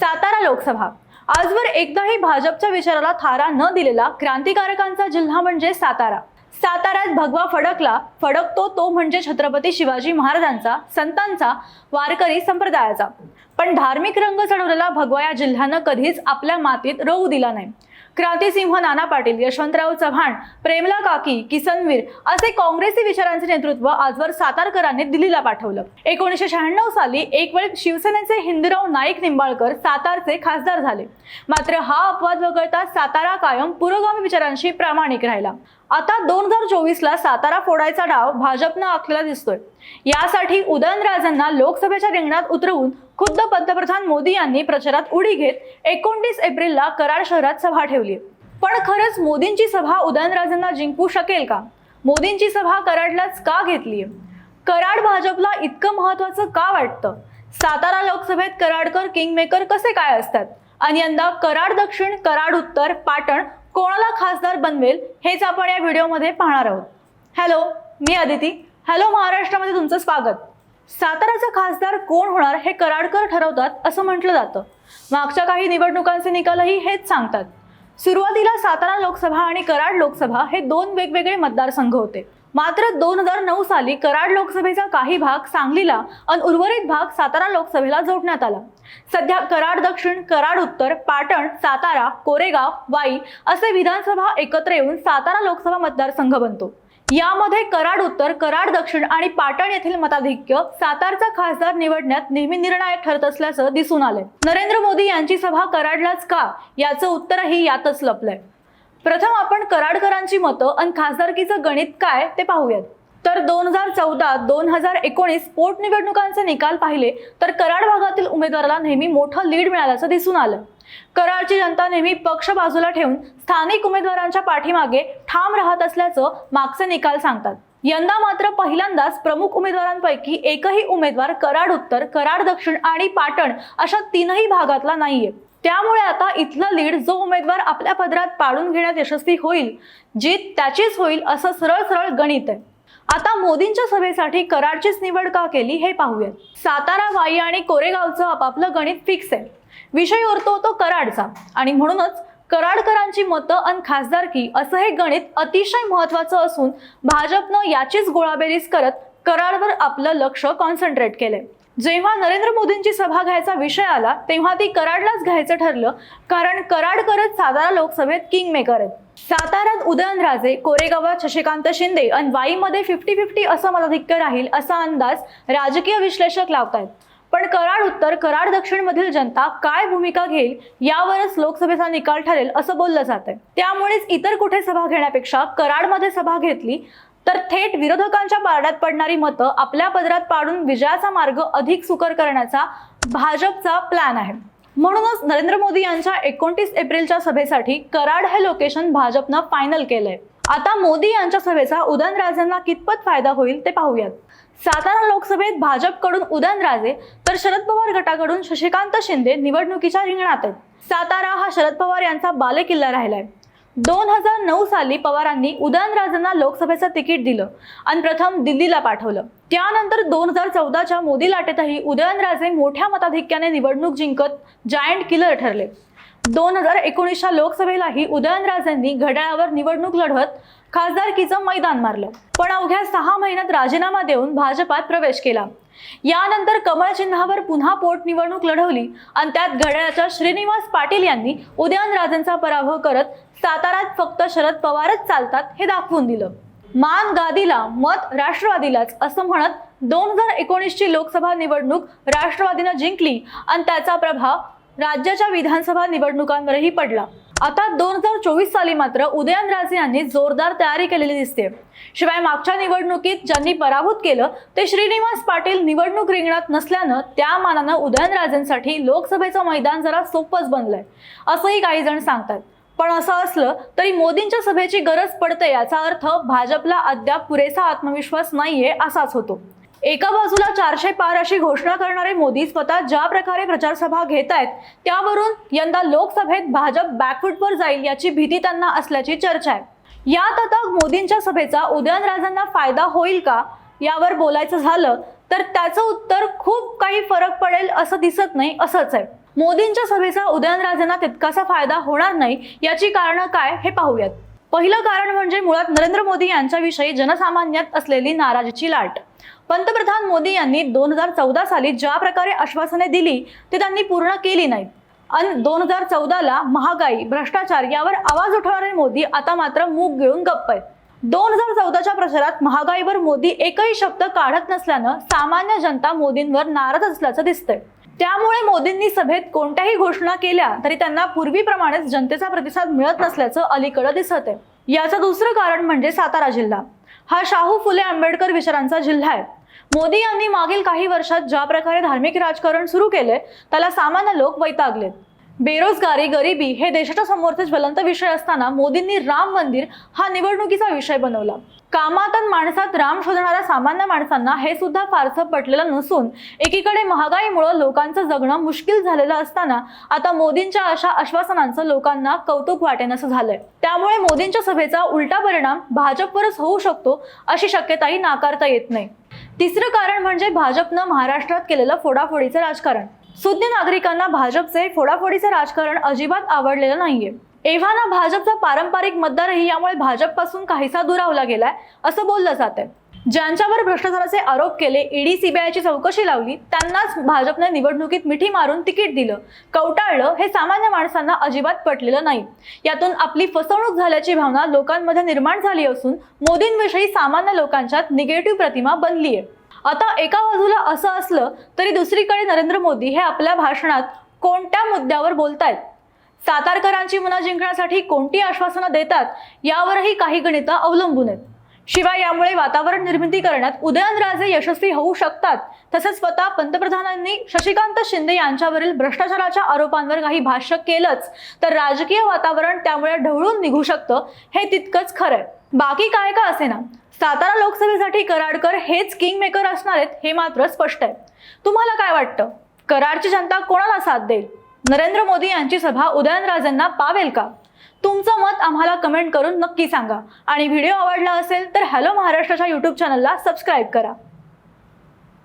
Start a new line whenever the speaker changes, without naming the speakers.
सातारा लोकसभा. आजवर एकदाही भाजपच्या विचाराला थारा न दिलेला क्रांतिकारकांचा जिल्हा म्हणजे सातारा. साताऱ्यात भगवा फडकला फडकतो तो म्हणजे छत्रपती शिवाजी महाराजांचा संतांचा वारकरी संप्रदायाचा. पण धार्मिक रंग चढवलेला भगवा या जिल्ह्यानं कधीच आपल्या मातीत रोऊ दिला नाही. क्रांतिसिंह नाना पाटील यशवंतराव चव्हाण प्रेमला काकी किसनवीर असे काँग्रेसी विचारांचे नेतृत्व आजवर सातारकरांनी दिल्लीला पाठवलं. एकोणीसशे शहाण्णव साली एक वेळ शिवसेनेचे हिंदराव नाईक निंबाळकर सातारचे खासदार झाले. मात्र हा अपवाद वगळता सातारा कायम पुरोगामी विचारांशी प्रामाणिक राहिला. आता दोन हजार चोवीसला सातारा फोडायचा डाव भाजपनं आखलेला दिसतोय. यासाठी उदयनराजांना लोकसभेच्या रिंगणात उतरवून खुद्द पंतप्रधान मोदी यांनी प्रचारात उडी घेत एकोणतीस एप्रिलला कराड शहरात सभा ठेवली. पण खरंच मोदींची सभा उदयनराजांना जिंकू शकेल का? मोदींची सभा कराडलाच का घेतली कराड भाजपला इतकं महत्वाचं का वाटतं? सातारा लोकसभेत कराडकर किंगमेकर कसे काय असतात? आणि यंदा कराड दक्षिण कराड उत्तर पाटण कोणाला खासदार बनवेल हेच आपण या व्हिडिओमध्ये पाहणार आहोत. हॅलो मी अदिती हॅलो महाराष्ट्रामध्ये तुमचं स्वागत. साताराचा खासदार कोण होणार हे कराडकर ठरवतात असं म्हटलं जातं. मागच्या काही निवडणुकांचे निकालही हेच सांगतात. सुरुवातीला सातारा लोकसभा आणि कराड लोकसभा हे दोन वेगवेगळे मतदारसंघ होते. मात्र दोन हजार नऊ साली कराड लोकसभेचा काही भाग सांगलीला आणि उर्वरित भाग सातारा लोकसभेला जोडण्यात आला. सध्या कराड दक्षिण कराड उत्तर पाटण सातारा कोरेगाव वाई असे विधानसभा एकत्र येऊन सातारा लोकसभा मतदारसंघ बनतो. यामध्ये कराड उत्तर कराड दक्षिण आणि पाटण येथील मताधिक्य सातारचा खासदार निवडण्यात नेहमी निर्णायक ठरत असल्याचं दिसून आलंय. नरेंद्र मोदी यांची सभा कराडलाच का? याचं उत्तरही यातच लपलंय. प्रथम आपण कराडकरांची मतं आणि खासदारकीचं गणित काय ते पाहूयात. तर दोन हजार चौदा दोन हजार एकोणीस पोटनिवडणुकांचे निकाल पाहिले तर कराड भागातील उमेदवाराला नेहमी मोठं लीड मिळाल्याचं दिसून आलं. कराडची जनता नेहमी पक्ष बाजूला ठेवून स्थानिक उमेदवारांच्या पाठीमागे ठाम राहत असल्याचं मागचे निकाल सांगतात. यंदा मात्र पहिल्यांदाच प्रमुख उमेदवारांपैकी एकही उमेदवार कराड उत्तर कराड दक्षिण आणि पाटण अशा तीनही भागातला नाहीये. त्यामुळे आता इथलं लीड जो उमेदवार आपल्या पदरात पाडून घेण्यात यशस्वी होईल जीत त्याचीच होईल असं सरळ सरळ गणित आहे. आता मोदींच्या सभेसाठी कराडचीच निवड का केली हे पाहूयात. सातारा वाई आणि कोरेगावचं आपापलं गणित फिक्स आहे. विषय उरतो तो कराडचा आणि म्हणूनच कराडकरांची मतं आणि खासदारकी असं हे गणित अतिशय महत्वाचं असून भाजपनं याचीच गोळाबेरीज करत कराडवर आपलं लक्ष कॉन्सन्ट्रेट केलंय. जेव्हा नरेंद्र मोदींची सभा घ्यायचा विषय आला तेव्हा ती कराडलाच घ्यायचं ठरलं कारण कराडकरच सातारा लोकसभेत किंग मेकर आहेत. साताऱ्यात उदयनराजे कोरेगावात शशिकांत शिंदे आणि वाईमध्ये फिफ्टी फिफ्टी असं मताधिक्य राहील असा अंदाज राजकीय विश्लेषक लावतायत. पण कराड उत्तर कराड दक्षिण मधील जनता काय भूमिका घेईल यावरच लोकसभेचा निकाल ठरेल असं बोललं जात आहे त्यामुळेच इतर कुठे सभा घेण्यापेक्षा कराडमध्ये सभा घेतली तर थेट विरोधकांच्या पारड्यात पडणारी मतं आपल्या पदरात पाडून विजयाचा मार्ग अधिक सुकर करण्याचा भाजपचा प्लॅन आहे. म्हणूनच नरेंद्र मोदी यांच्या एकोणतीस एप्रिलच्या सभेसाठी कराड हे लोकेशन भाजपनं फायनल केलंय. आता मोदी यांच्या सभेचा उदयनराजेंना कितपत फायदा होईल ते पाहूयात. सातारा लोकसभेत भाजपकडून उदयनराजे तर शरद पवार गटाकडून शशिकांत शिंदे निवडणुकीच्या रिंगणात आहेत. सातारा हा शरद पवार यांचा बालेकिल्ला राहिलाय. दोन हजार नऊ साली पवारांनी उदयनराजेंना लोकसभेचं तिकीट दिलं आणि प्रथम दिल्लीला पाठवलं. त्यानंतर दोन हजार चौदाच्या मोदी लाटेतही उदयनराजे मोठ्या मताधिक्याने निवडणूक जिंकत जायंट किलर ठरले. दोन हजार एकोणीसच्या लोकसभेलाही उदयनराजेंनी घड्याळावर निवडणूक लढवत खासदारकीचं मैदान मारलं. पण अवघ्या सहा महिन्यात राजीनामा देऊन भाजपात प्रवेश केला. यानंतर कमळ चिन्हावर पुन्हा पोटनिवडणूक लढवली आणि त्यात घड्याळाच्या श्रीनिवास पाटील यांनी उदयनराजेंचा पराभव करत साताऱ्यात फक्त शरद पवारच चालतात हे दाखवून दिलं. मान गादीला मत राष्ट्रवादीलाच असं म्हणत दोन हजार एकोणीसची लोकसभा निवडणूक राष्ट्रवादीनं जिंकली आणि त्याचा प्रभाव राज्याच्या विधानसभा निवडणुकांवरही पडला. आता दोन हजार चोवीस साली मात्र उदयनराजे यांनी जोरदार तयारी केलेली दिसते. शिवाय मागच्या निवडणुकीत ज्यांनी पराभूत केलं ते श्रीनिवास पाटील निवडणूक रिंगणात नसल्यानं त्या मानानं उदयनराजेंसाठी लोकसभेचं मैदान जरा सोपंच बनलंय असंही काही जण सांगतात. पण असं असलं तरी मोदींच्या सभेची गरज पडते याचा अर्थ भाजपला अद्याप पुरेसा आत्मविश्वास नाहीये असाच होतो. एका बाजूला चारशे पार अशी घोषणा करणारे मोदी स्वतः ज्या प्रकारे प्रचारसभा घेत आहेत त्यावरून यंदा लोकसभेत भाजप बॅकफुटवर जाईल याची भीती त्यांना असल्याची चर्चा आहे. यात आता मोदींच्या सभेचा उदयनराजांना फायदा होईल का यावर बोलायचं झालं तर त्याचं उत्तर खूप काही फरक पडेल असं दिसत नाही असंच आहे. मोदींच्या सभेचा उदयनराजांना तितकासा फायदा होणार नाही याची कारणं काय हे पाहूयात. पहिलं कारण म्हणजे मुळात नरेंद्र मोदी यांच्याविषयी जनसामान्यात असलेली नाराजीची लाट. पंतप्रधान मोदी यांनी दोन हजार चौदा साली ज्या प्रकारे आश्वासने दिली ते त्यांनी पूर्ण केली नाहीत. आणि दोन हजार चौदाला महागाई भ्रष्टाचार यावर आवाज उठवणारे मोदी आता मात्र मूग गिळून गप्प आहेत. दोन हजार चौदाच्या प्रचारात महागाईवर मोदी एकही शब्द काढत नसल्यानं सामान्य जनता मोदींवर नाराज असल्याचं दिसतंय. त्यामुळे मोदींनी सभेत कोणत्याही घोषणा केल्या तरी त्यांना पूर्वीप्रमाणेच जनतेचा प्रतिसाद मिळत नसल्याचं अलीकडं दिसत आहे. याचं दुसरं कारण म्हणजे सातारा जिल्हा. हा शाहू फुले आंबेडकर विचारांचा जिल्हा आहे. मोदी यांनी मागील काही वर्षात ज्या प्रकारे धार्मिक राजकारण सुरू केले त्याला सामान्य लोक वैतागलेत. बेरोजगारी गरिबी हे देशाच्या समोरचे ज्वलंत विषय असताना मोदींनी राम मंदिर हा निवडणुकीचा विषय बनवला. कामातन माणसात राम शोधणाऱ्या सामान्य माणसांना हे सुद्धा फारसं पटलेलं नसून एकीकडे महागाईमुळे लोकांचं जगणं मुश्किल झालेलं असताना आता मोदींच्या अशा आश्वासनांचं लोकांना कौतुक वाटेनसं झालंय. त्यामुळे मोदींच्या सभेचा उलटा परिणाम भाजपवरच होऊ शकतो अशी शक्यताही नाकारता येत नाही. तिसरं कारण म्हणजे भाजपनं महाराष्ट्रात केलेलं फोडाफोडीचं राजकारण. सुज्ञ नागरिकांना भाजपचे फोडाफोडीचं राजकारण अजिबात आवडलेलं नाहीये. एव्हाना भाजपचा पारंपरिक मतदारही यामुळे भाजपपासून काहीसा दुरावला गेलाय असं बोललं जातंय. ज्यांच्यावर भ्रष्टाचाराचे आरोप केले ईडी सीबीआयची चौकशी लावली त्यांनाच भाजपने निवडणुकीत मिठी मारून तिकीट दिलं. कवटाळलं हे सामान्य माणसांना अजिबात पटलेलं नाही. यातून आपली फसवणूक झाल्याची भावना लोकांमध्ये निर्माण झाली असून मोदींविषयी सामान्य लोकांच्यात निगेटिव्ह प्रतिमा बनली आहे आता एका बाजूला असं असलं तरी दुसरीकडे नरेंद्र मोदी हे आपल्या भाषणात कोणत्या मुद्द्यावर बोलतायत? सातारकरांची मना जिंकण्यासाठी कोणती आश्वासनं देतात? यावरही काही गणितं अवलंबून आहेत. शिवाय यामुळे वातावरण निर्मिती करण्यात उदयनराजे यशस्वी होऊ शकतात. तसेच स्वतः पंतप्रधानांनी शशिकांत शिंदे यांच्यावरील भ्रष्टाचाराच्या आरोपांवर काही भाष्य केलंच. तर राजकीय वातावरण त्यामुळे ढवळून निघू शकतं हे तितकंच खरंय. बाकी काय का असे ना सातारा लोकसभेसाठी कराडकर हेच किंग मेकर असणार आहेत हे मात्र स्पष्ट आहे. तुम्हाला काय वाटतं? कराडची जनता कोणाला साथ देईल? नरेंद्र मोदी यांची सभा उदयनराजेंना पावेल का? तुमचं मत आम्हाला कमेंट करून नक्की सांगा. आणि व्हिडिओ आवडला असेल तर हॅलो महाराष्ट्राच्या यूट्यूब चॅनलला सबस्क्राईब करा.